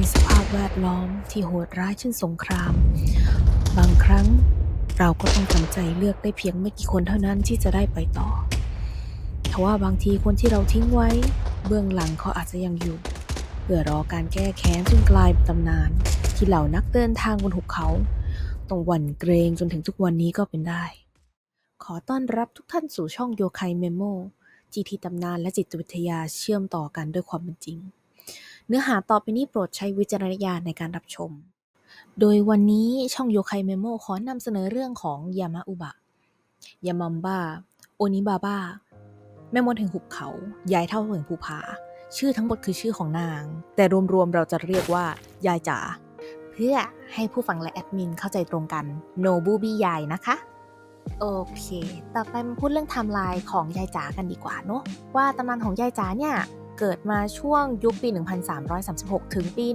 ในสภาพแวดล้อมที่โหดร้ายเช่นสงคราม บางครั้งเราก็ต้องจำใจเลือกได้เพียงไม่กี่คนเท่านั้นที่จะได้ไปต่อทว่าบางทีคนที่เราทิ้งไว้ เบื้องหลังเขาอาจจะยังอยู่ เพื่อรอการแก้แค้นจนกลายเป็นตำนาน ที่เหล่านักเดินทางบนหุบเขาต้องหวั่นเกรงจนถึงทุกวันนี้ก็เป็นได้ ขอต้อนรับทุกท่านสู่ช่องโยคายเมโมที่ที่ตำนานและจิตวิทยาเชื่อมต่อกันด้วยความเป็นจริง เนื้อหาต่อไปนี้โปรดใช้วิจารณญาณในการรับชม โดยวันนี้ช่องโยคายเมโมขอนำเสนอเรื่องของยามาอุบะ ยามัมบ้า โอนิบาบ้า แม่มดแห่งหุบเขา ยายเท่าแห่งภูผา ชื่อทั้งหมดคือชื่อของนาง แต่รวมๆเราจะเรียกว่ายายจ๋า เพื่อให้ผู้ฟังและแอดมินเข้าใจตรงกัน โนบูบี้ยายนะคะโอเค ต่อไปมาพูดเรื่องไทม์ไลน์ของยายจ๋ากันดีกว่าเนอะว่าตำนานของยายจ๋าเนี่ย เกิดมาช่วงยุคปี 1336 ถึงปี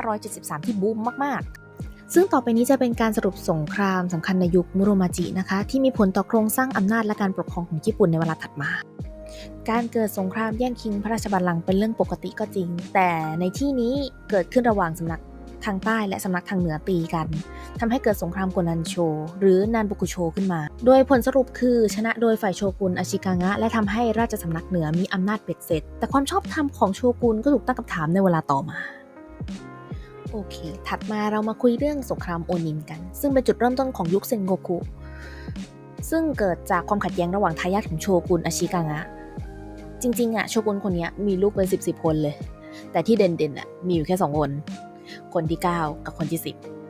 1573 ที่บูมมาก ๆซึ่งต่อไปนี้จะเป็นการสรุปสงครามสำคัญในยุคมุโรมาจินะคะ ที่มีผลต่อโครงสร้างอำนาจและการปกครองของญี่ปุ่นในเวลาถัดมา การเกิดสงครามแย่งชิงพระราชบัลลังก์เป็นเรื่องปกติก็จริง แต่ในที่นี้เกิดขึ้นระหว่างสำนัก ทางใต้และสำนักทางเหนือตีกันทำให้เกิดสงครามโกนันโช หรือนันบุกุโชขึ้นมา โดยผลสรุปคือชนะโดยฝ่ายโชกุนอาชิกางะ และทำให้ราชสำนักเหนือมีอำนาจเป็ดเสร็จ แต่ความชอบธรรมของโชกุนก็ถูกตั้งคำถามในเวลาต่อมาโอเค ถัดมาเรามาคุยเรื่องสงครามโอนินกัน ซึ่งเป็นจุดเริ่มต้นของยุคเซนโกคุ ซึ่งเกิดจากความขัดแย้งระหว่างทายาทของโชกุนอาชิกางะ จริงๆอะโชกุนคนนี้มีลูกเป็นสิบสิบคนเลย แต่ที่เด่นๆอะมีอยู่แค่สองคน คนที่ 9 กับคนที่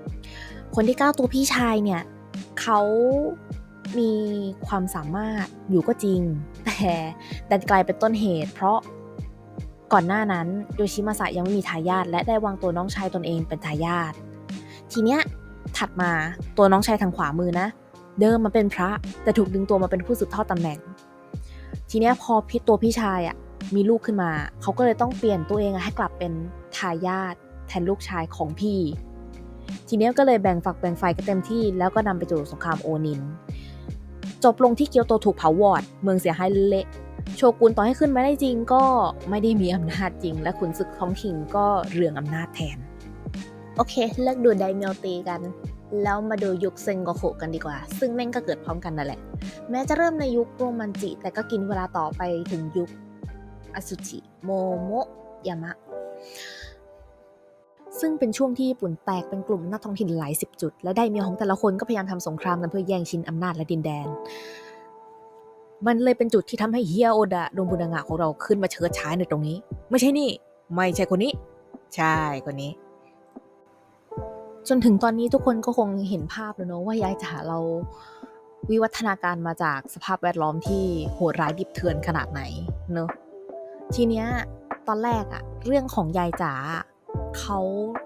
10 คนที่ 9 ตัวพี่ชายเนี่ยเขามีความสามารถอยู่ก็จริง แต่ดันกลายเป็นต้นเหตุ เพราะก่อนหน้านั้นโยชิมาสะยังไม่มีทายาทและได้วางตัวน้องชายตนเองเป็นทายาททีเนี้ยถัดมาตัวน้องชายทางขวามือนะ เดิมมาเป็นพระแต่ถูกดึงตัวมาเป็นผู้สืบทอดตำแหน่ง ทีเนี้ยพอพี่ตัวพี่ชายอะ่ะมีลูกขึ้นมา เขาก็เลยต้องเปลี่ยนตัวเองอะให้กลับเป็นทายาท แทนลูกชายของพี่ ทีนี้ก็เลยแบ่งฝักแบ่งฝ่ายกันเต็มที่ แล้วก็นำไปสู่สงครามโอนิน จบลงที่เกียวโตถูกเผาวอด เมืองเสียหายเละโชกุนต่อให้ขึ้นมาได้จริงก็ไม่ได้มีอำนาจจริง และขุนศึกท้องถิ่นก็เรืองอำนาจแทน โอเค เลิกดูไดเมียวตีกัน แล้วมาดูยุคเซนโกคุกันดีกว่า ซึ่งแม่งก็เกิดพร้อมกันนั่นแหละ แม้จะเริ่มในยุคโรมันจิ แต่ก็กินเวลาต่อไปถึงยุคอสุจิโมโมะยามะ ซึ่งเป็นช่วงที่ญี่ปุ่นแตกเป็นกลุ่มนักท้องถิ่นหลายสิบจุด และได้เมียของแต่ละคนก็พยายามทำสงครามกันเพื่อแย่งชิงอำนาจและดินแดน มันเลยเป็นจุดที่ทำให้เฮียโอดะดงบุนางะของเราขึ้นมาเชิดฉายในตรงนี้ ไม่ใช่นี่ ไม่ใช่คนนี้ ใช่คนนี้ จนถึงตอนนี้ทุกคนก็คงเห็นภาพแล้วเนอะว่ายายจ๋าเราวิวัฒนาการมาจากสภาพแวดล้อมที่โหดร้ายดิบเถื่อนขนาดไหนเนอะทีเนี้ยตอนแรกอะเรื่องของยายจ๋า เขา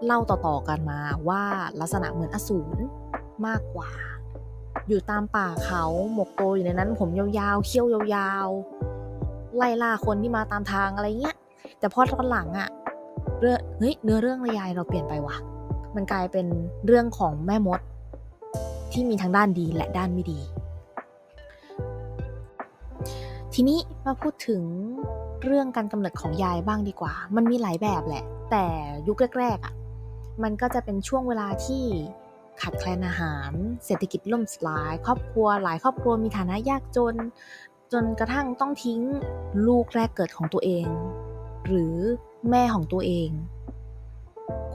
เล่าต่อๆกันมาว่าลักษณะเหมือนอสูรมากกว่า อยู่ตามป่าเขาหมกตัวอยู่ในนั้น ผมยาวๆเขี้ยวยาวๆไล่ล่าคนที่มาตามทางอะไรเงี้ย แต่พอตอนหลังอะเรื่องเฮ้ยเนื้อเรื่องระยายเราเปลี่ยนไปว่ะ มันกลายเป็นเรื่องของแม่มด ที่มีทั้งด้านดีและด้านไม่ดี ทีนี้มาพูดถึงเรื่องการกำเนิดของยายบ้างดีกว่า มันมีหลายแบบแหละ แต่ยุคแรกๆอะ่ะมันก็จะเป็นช่วงเวลาที่ขาดแคลนอาหาร เศรษฐกิจล่มสลาย ครอบครัวหลายครอบครัวมีฐานะยากจน จนกระทั่งต้องทิ้งลูกแรกเกิดของตัวเอง หรือแม่ของตัวเอง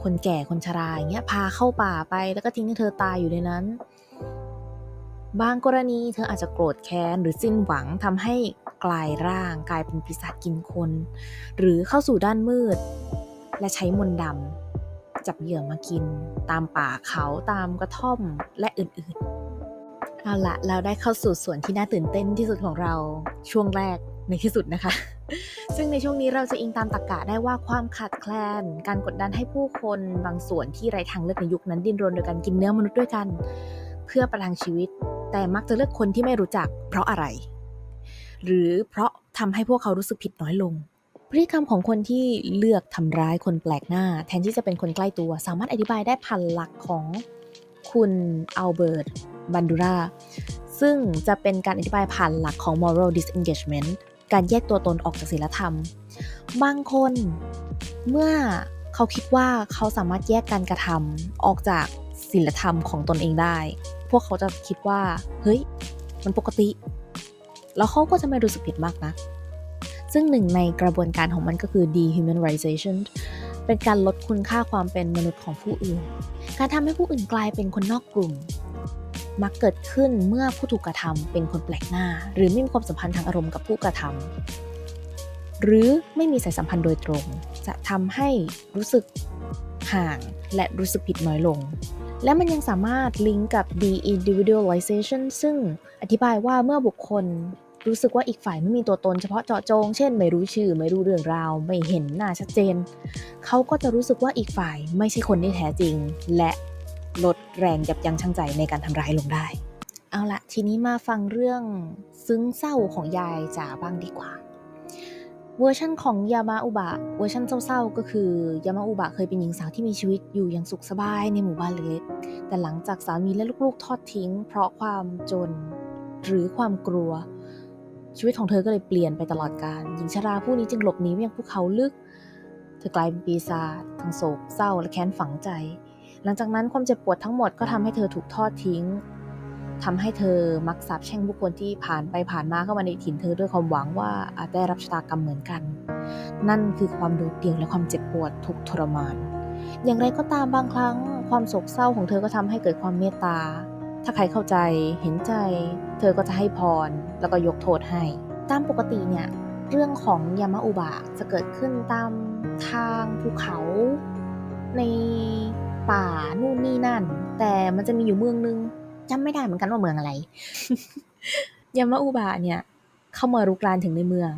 คนแก่คนชราอย่างเงี้ยพาเข้าป่าไปแล้วก็ทิ้งให้เธอตายอยู่ในนั้น บางกรณีเธออาจจะโกรธแค้นหรือสิ้นหวังทำให้กลายร่างกลายเป็นปีศาจกินคน หรือเข้าสู่ด้านมืด และใช้มนต์ดำจับเหยื่อมากิน ตามป่าเขาตามกระท่อมและอื่นๆ เอาละเราได้เข้าสู่ส่วนที่น่าตื่นเต้นที่สุดของเราช่วงแรกในที่สุดนะคะ ซึ่งในช่วงนี้เราจะอิงตามตรรกะได้ว่าความขาดแคลน การกดดันให้ผู้คนบางส่วนที่ไร้ทางเลือกในยุคนั้นดิ้นรนโดยการกินเนื้อมนุษย์ด้วยกัน เพื่อประทังชีวิต แต่มักจะเลือกคนที่ไม่รู้จัก เพราะอะไร หรือเพราะทำให้พวกเขารู้สึกผิดน้อยลง พฤติกรรมของคนที่เลือกทำร้ายคนแปลกหน้า แทนที่จะเป็นคนใกล้ตัว สามารถอธิบายได้ผ่านหลักของคุณอัลเบิร์ตบันดูราซึ่งจะเป็นการอธิบายผ่านหลักของ moral disengagement การแยกตัวตนออกจากศีลธรรม บางคนเมื่อเขาคิดว่าเขาสามารถแยกการกระทำออกจากศีลธรรมของตนเองได้ พวกเขาจะคิดว่า เฮ้ย มันปกติ แล้วเขาก็จะไม่รู้สึกผิดมากนะ ซึ่งหนึ่งในกระบวนการของมันก็คือ dehumanization เป็นการลดคุณค่าความเป็นมนุษย์ของผู้อื่น การทำให้ผู้อื่นกลายเป็นคนนอกกลุ่ม มักเกิดขึ้นเมื่อผู้ถูกกระทำเป็นคนแปลกหน้า หรือไม่มีความสัมพันธ์ทางอารมณ์กับผู้กระทำหรือไม่มีสายสัมพันธ์โดยตรง จะทำให้รู้สึกห่างและรู้สึกผิดน้อยลง และมันยังสามารถลิงก์กับ de-individualization ซึ่งอธิบายว่าเมื่อบุคคล รู้สึกว่าอีกฝ่ายไม่มีตัวตนเฉพาะเจาะจง เช่น ไม่รู้ชื่อ ไม่รู้เรื่องราว ไม่เห็นหน้าชัดเจน เขาก็จะรู้สึกว่าอีกฝ่ายไม่ใช่คนที่แท้จริง และลดแรงยับยั้งชั่งใจในการทำร้ายลงได้ เอาละทีนี้มาฟังเรื่องซึ้งเศร้าของยายจ๋าบ้างดีกว่า เวอร์ชันของยามาอุบะเวอร์ชันเศร้าๆ ก็คือยามาอุบะเคยเป็นหญิงสาวที่มีชีวิตอยู่อย่างสุขสบายในหมู่บ้านเล็กแต่หลังจากสามีและลูกๆทอดทิ้ง เพราะความจนหรือความกลัว ชีวิตของเธอก็เลยเปลี่ยนไปตลอดกาลหญิงชราผู้นี้จึงหลบหนีไปยังภูเขาลึก เธอกลายเป็นปีศาจทั้งโศกเศร้าและแค้นฝังใจ หลังจากนั้นความเจ็บปวดทั้งหมดก็ทำให้เธอถูกทอดทิ้งทำให้เธอมักสาบแช่งบุคคลที่ผ่านไปผ่านมาเข้ามาในถิ่นเธอด้วยความหวังว่าอาจได้รับชะตากรรมเหมือนกัน นั่นคือความโดดเดี่ยวและความเจ็บปวดทุกทรมาน อย่างไรก็ตามบางครั้ง ความโศกเศร้าของเธอก็ทำให้เกิดความเมตตา ถ้าใครเข้าใจเห็นใจ เธอก็จะให้พร แล้วก็ยกโทษให้ ตามปกติเนี่ย เรื่องของยามาอุบะจะเกิดขึ้นตามทางภูเขา ในป่านู่นนี่นั่น แต่มันจะมีอยู่เมืองนึงจำไม่ได้เหมือนกันว่าเมืองอะไรยามาอุบะเนี่ย เข้ามารุกรานถึงในเมือง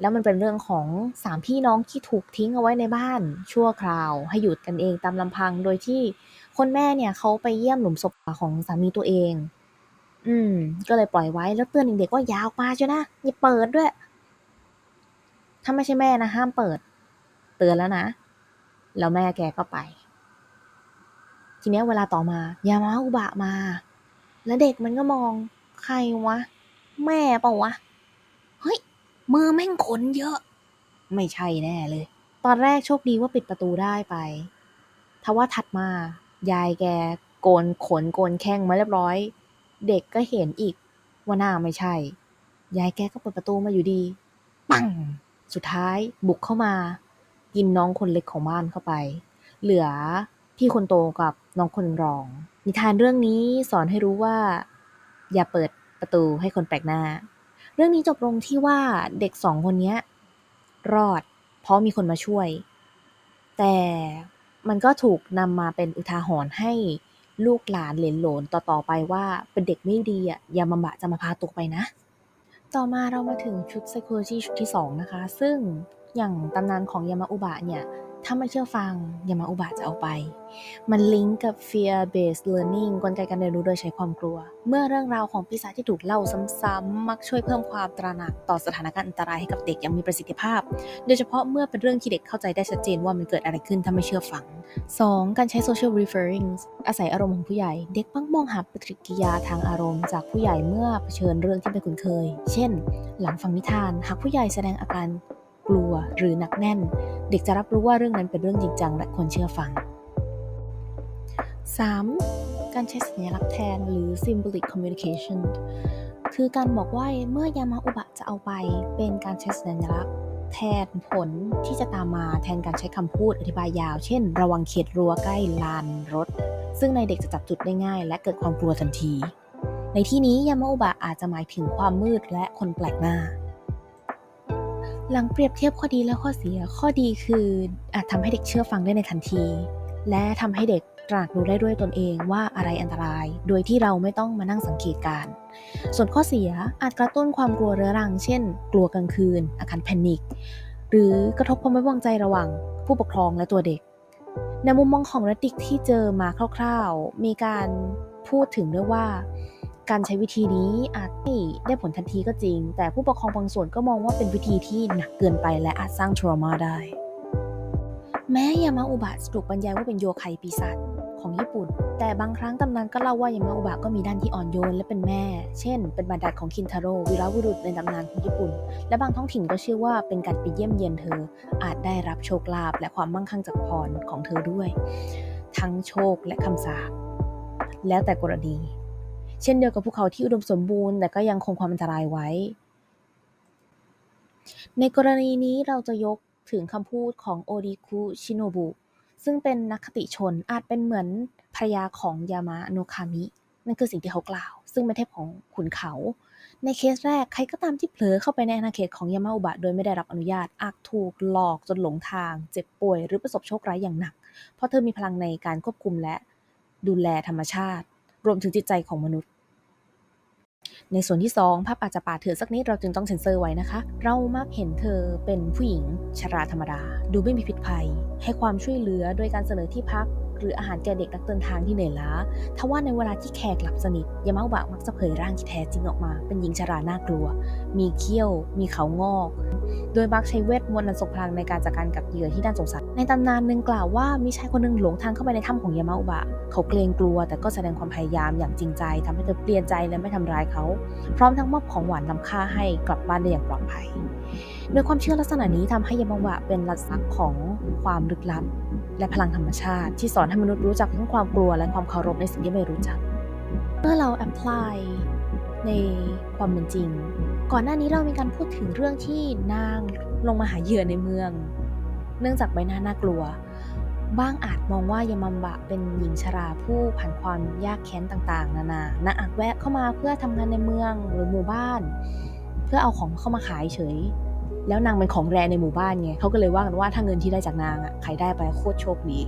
แล้วมันเป็นเรื่องของสามพี่น้องที่ถูกทิ้งเอาไว้ในบ้านชั่วคราว ให้หยุดกันเองตามลำพัง โดยที่คนแม่เนี่ยเขาไปเยี่ยมหลุมศพของสามีตัวเอง อืม ก็เลยปล่อยไว้แล้วเตือนเด็กๆว่าอยาวมาจ้ะนะอย่าเปิดด้วย ถ้าไม่ใช่แม่นะห้ามเปิด เตือนแล้วนะ แล้วแม่แกก็ไป ทีนี้เวลาต่อมายามาอุบะมา แล้วเด็กมันก็มองใครวะ แม่เปล่าวะ มือแม่งขนเยอะ ไม่ใช่แน่เลย ตอนแรกโชคดีว่าปิดประตูได้ไปทว่าถัดมา ยายแกโกนขนโกนแข้งมาเรียบร้อย เด็กก็เห็นอีกว่าหน้าไม่ใช่ ยายแกก็เปิดประตูมาอยู่ดี ปัง สุดท้ายบุกเข้ามา กินน้องคนเล็กของบ้านเข้าไป เหลือพี่คนโตกับน้องคนรอง นิทานเรื่องนี้สอนให้รู้ว่า อย่าเปิดประตูให้คนแปลกหน้า เรื่องนี้จบลงที่ว่าเด็กสองคนนี้รอด เพราะมีคนมาช่วย แต่มันก็ถูกนำมาเป็นอุทาหรณ์ให้ลูกหลานเหลนหลนต่อๆไปว่าเป็นเด็กไม่ดีอะยามาบะจะมาพาตัวไปนะ ต่อมาเรามาถึงชุด psychology ชุดที่ 2 นะคะ ซึ่งอย่างตำนานของยามาอุบะเนี่ย ถ้าไม่เชื่อฟังยามาอุบะจะเอาไป มันลิงก์กับ fear based learning กลไกการเรียนรู้โดยใช้ความกลัว เมื่อเรื่องราวของปีศาจที่ถูกเล่าซ้ำๆมักช่วยเพิ่มความตระหนักต่อสถานการณ์อันตรายให้กับเด็กอย่างมีประสิทธิภาพ โดยเฉพาะเมื่อเป็นเรื่องที่เด็กเข้าใจได้ชัดเจนว่ามันเกิดอะไรขึ้นถ้าไม่เชื่อฟัง 2. การใช้ social referring อาศัยอารมณ์ของผู้ใหญ่ เด็กมักมองหาปฏิกิริยาทางอารมณ์ จากผู้ใหญ่เมื่อเผชิญเรื่องที่ไม่คุ้นเคย เช่น หลังฟังนิทาน หากผู้ใหญ่แสดงอาการ กลัวหรือหนักแน่น เด็กจะรับรู้ว่าเรื่องนั้นเป็นเรื่องจริงจังและควรเชื่อฟัง 3. การใช้สัญลักษณ์แทนหรือ symbolic communication คือการบอกว่าเมื่อยามาอุบะจะเอาไป เป็นการใช้สัญลักษณ์ แทนผลที่จะตามมาแทนการใช้คำพูดอธิบายยาว เช่น ระวังเขตรั้วใกล้ลานรถ ซึ่งในเด็กจะจับจุดได้ง่าย และเกิดความกลัวทันที ในที่นี้ยามาอุบะอาจจะหมายถึงความมืดและคนแปลกหน้า หลังเปรียบเทียบข้อดีและข้อเสีย ข้อดีคืออาจทำให้เด็กเชื่อฟังได้ในทันที และทำให้เด็กตระหนักรู้ได้ด้วยตนเองว่าอะไรอันตราย โดยที่เราไม่ต้องมานั่งสังเกตการ ส่วนข้อเสียอาจกระตุ้นความกลัวเรื้อรัง เช่น กลัวกลางคืน อาการแพนิค หรือกระทบความไม่วางใจระหว่างผู้ปกครองและตัวเด็ก ในมุมมองของ Reddit ที่เจอมาคร่าว ๆ มีการพูดถึงด้วยว่า การใช้วิธีนี้อาจไม่ได้ผลทันทีก็จริง แต่ผู้ปกครองบางส่วนก็มองว่าเป็นวิธีที่หนักเกินไปและอาจสร้างทรมาได้ แม้ยามาอุบะถูกบรรยายว่าเป็นโยคัยปีศาจของญี่ปุ่น แต่บางครั้งตำนานก็เล่าว่ายามาอุบะก็มีด้านที่อ่อนโยนและเป็นแม่ เช่น เป็นบันดัดของคินทาโร่วีรบุรุษในตำนานของญี่ปุ่น และบางท้องถิ่นก็เชื่อว่าเป็นการไปเยี่ยมเยียนเธอ อาจได้รับโชคลาภและความมั่งคั่งจากพรของเธอด้วย ทั้งโชคและคำสาปแล้วแต่กรณี เช่นเดียวกับภูเขาที่อุดมสมบูรณ์แต่ก็ยังคงความอันตรายไว้ ในกรณีนี้เราจะยกถึงคำพูดของโอริคุชิโนบุซึ่งเป็นนักคติชนอาจเป็นเหมือนภรยาของยามะโนคามินั่นคือสิ่งที่เขากล่าว ซึ่งเป็นเทพของขุนเขา ในเคสแรกใครก็ตามที่เผลอเข้าไปในอาณาเขตของยามาอุบะโดยไม่ได้รับอนุญาตอาจถูกหลอกจนหลงทาง เจ็บป่วยหรือประสบโชคร้ายอย่างหนัก เพราะเธอมีพลังในการควบคุมและดูแลธรรมชาติ รวมถึงจิตใจของมนุษย์ ในส่วนที่ 2 ภาพอาจจะปาดเธอสักนิดเราจึงต้องเซ็นเซอร์ไว้นะคะ เรามักเห็นเธอเป็นผู้หญิงชราธรรมดา ดูไม่มีพิษภัย ให้ความช่วยเหลือโดยการเสนอที่พัก หรืออาหารแก่เด็กนักเดินทางที่เหนื่อยล้าทว่าในเวลาที่แขกหลับสนิทยามาอุบะมักจะเผยร่างที่แท้จริงออกมา เป็นหญิงชราน่ากลัว มีเขี้ยว มีเขางอก โดยมักใช้เวทมนต์อันทรงพลังในการจัดการกับเหยื่อที่น่าสงสารในตำนานหนึ่งกล่าวว่ามีชายคนหนึ่งหลงทางเข้าไปในถ้ำของยามาอุบะเขาเกรงกลัว แต่ก็แสดงความพยายามอย่างจริงใจทำให้เธอเปลี่ยนใจและไม่ทำร้ายเขา พร้อมทั้งมอบของหวานนำค่าให้กลับบ้านได้อย่างปลอดภัย โดยความเชื่อลักษณะนี้ทำให้ยามาอุบะเป็นลักทรัพย์ของความลึกลับ และพลังธรรมชาติ ที่สอนให้มนุษย์รู้จักทั้งความกลัวและความเคารพในสิ่งที่ไม่รู้จัก เมื่อเราแอพพลายในความเป็นจริง ก่อนหน้านี้เรามีการพูดถึงเรื่องที่นางลงมาหาเหยื่อในเมือง เนื่องจากใบหน้าน่ากลัว บ้างอาจมองว่ายามัมบะเป็นหญิงชราผู้ผ่านความยากแค้นต่างๆ นานานาอาจแวะเข้ามาเพื่อทำงานในเมืองหรือหมู่บ้าน เพื่อเอาของเข้ามาขายเฉย แล้วนางเป็นของแรในหมู่บ้านไงเขาก็เลยว่ากันว่าถ้าเงินที่ได้จากนางอะใครได้ไปโคตรโชคดี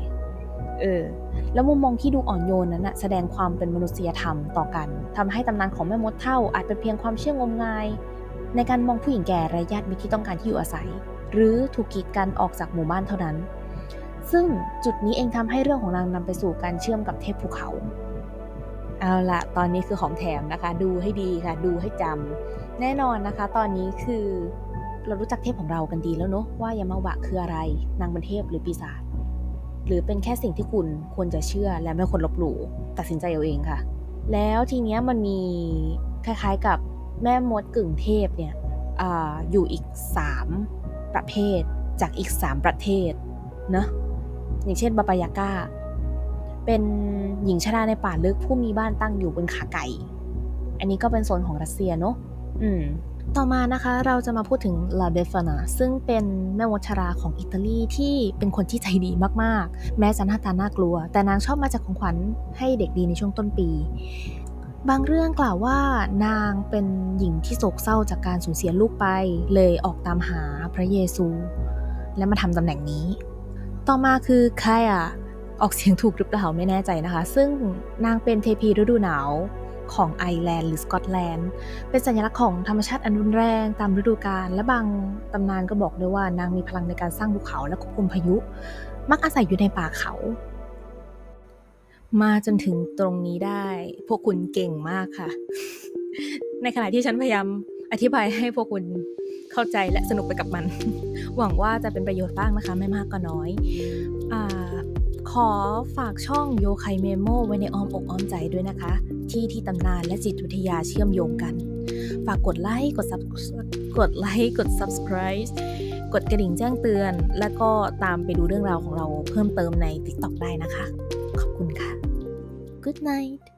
เออ แล้วมุมมองที่ดูอ่อนโยนนั้นนะแสดงความเป็นมนุษยธรรมต่อกันทำให้ตำนานของแม่มดเท่าอาจเป็นเพียงความเชื่องมงาย ในการมองผู้หญิงแก่และญาติมิตรที่ต้องการที่อยู่อาศัย หรือถูกกีดกันออกจากหมู่บ้านเท่านั้น ซึ่งจุดนี้เองทำให้เรื่องของนางนำไปสู่การเชื่อมกับเทพภูเขาเอาละตอนนี้คือของแถมนะคะ ดูให้ดีค่ะ ดูให้จำแน่นอนนะคะ ตอนนี้คือ เรารู้จักเทพของเรากันดีแล้วเนาะว่ายามาบะคืออะไร นางเป็นเทพหรือปีศาจหรือเป็นแค่สิ่งที่คุณควรจะเชื่อและไม่ควรลบหลู่ตัดสินใจเอาเองค่ะ แล้วทีเนี้ยมันมีคล้ายๆกับแม่มดกึ่งเทพเนี่ยออยู่อีก 3 ประเภทจากอีก 3 ประเทศเนะอย่างเช่นบาบายาก้า เป็นหญิงชราในป่าลึกผู้มีบ้านตั้งอยู่บนขาไก่ อันนี้ก็เป็นโซนของรัสเซียเนอะอืม ต่อมานะคะเราจะมาพูดถึงลาเบฟานาซึ่งเป็นแม่มดชราของอิตาลีที่เป็นคนที่ใจดีมากๆ แม้จะหน้าตาน่ากลัว แต่นางชอบมาจากของขวัญให้เด็กดีในช่วงต้นปี บางเรื่องกล่าวว่านางเป็นหญิงที่โศกเศร้าจากการสูญเสียลูกไป เลยออกตามหาพระเยซู และมาทำตำแหน่งนี้ ต่อมาคือคายาออกเสียงถูกหรือเปล่าไม่แน่ใจนะคะ ซึ่งนางเป็นเทพีฤดูหนาว ของไอร์แลนด์หรือสกอตแลนด์ เป็นสัญลักษณ์ของธรรมชาติอันรุนแรงตามฤดูกาลและบางตำนานก็บอกด้วยว่านางมีพลังในการสร้างภูเขาและควบคุมพายุ มักอาศัยอยู่ในป่าเขา มาจนถึงตรงนี้ได้ พวกคุณเก่งมากค่ะ ในขณะที่ฉันพยายามอธิบายให้พวกคุณเข้าใจและสนุกไปกับมัน หวังว่าจะเป็นประโยชน์บ้างนะคะ ไม่มากก็น้อยอขอฝากช่องโยไคเมโมไว้ในอ้อมอกอ้อมใจด้วยนะคะ ที่ที่ตำนานและจิตวิทยาเชื่อมโยงกัน ฝากกดไลค์กดซับกดไลค์กด subscribe กดกระดิ่งแจ้งเตือน แล้วก็ตามไปดูเรื่องราวของเราเพิ่มเติมใน TikTok ได้นะคะ ขอบคุณค่ะ Good night